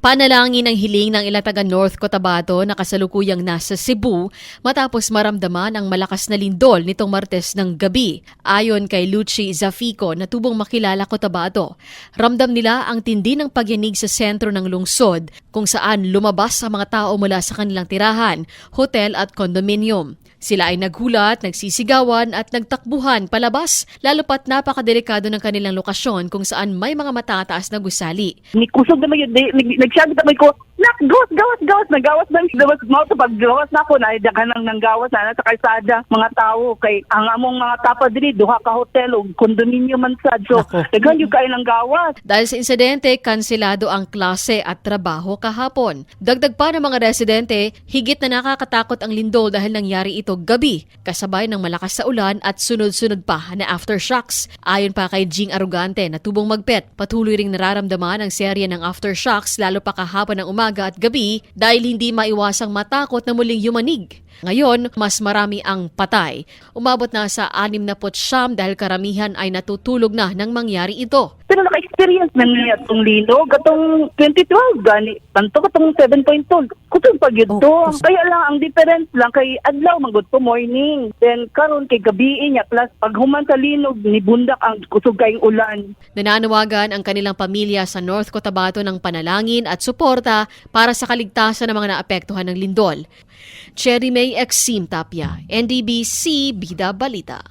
Panalangin ang hiling ng ilang taga North Cotabato na kasalukuyang nasa Cebu matapos maramdaman ang malakas na lindol nitong Martes ng gabi. Ayon kay Luci Zafico na tubong makilala Cotabato, ramdam nila ang tindi ng pagyanig sa sentro ng lungsod kung saan lumabas ang mga tao mula sa kanilang tirahan, hotel at kondominium. Sila ay naghulat, nagsisigawan at nagtakbuhan palabas lalo pat napakadelikado ng kanilang lokasyon kung saan may mga matataas na gusali. Ni kusog naman yun, di- nag- nagsabi naman ko, nak, gawas, gawas, gawas, nagawas na, gawas mo, sa paggawas na ako, naidagan ng nanggawas na sa kalsada, mga tao, kay ang among mga tapa diri, duha ka hotel, o kondominyo man sad, so, dagan yung kayo ng gawas. Dahil sa insidente, kanselado ang klase at trabaho kahapon. Dagdag pa ng mga residente, higit na nakakatakot ang lindol dahil nangyari ito gabi, kasabay ng malakas sa ulan at sunod-sunod pa na aftershocks. Ayon pa kay Jing Arugante na tubong magpet, patuloy ring nararamdaman ang serye ng aftershocks lalo pa kahapon ng umaga at gabi dahil hindi maiwasang matakot na muling yumanig. Ngayon, mas marami ang patay. Umabot na sa 69 dahil karamihan ay natutulog na nang mangyari ito. Pero naka-experience na niya itong lino, gatong 2012, gani, tanto katong 7.2, kutong pag yun to. Oh, kus- Kaya lang, ang difference lang, kay adlaw, magod to morning. Then, karon kay gabi niya, plus pag human sa linog, ni bundak ang kusog kayong ulan. Nananawagan ang kanilang pamilya sa North Cotabato ng panalangin at suporta para sa kaligtasan ng mga naapektuhan ng lindol. Cherry May Exim Tapia, NDBC Bida Balita.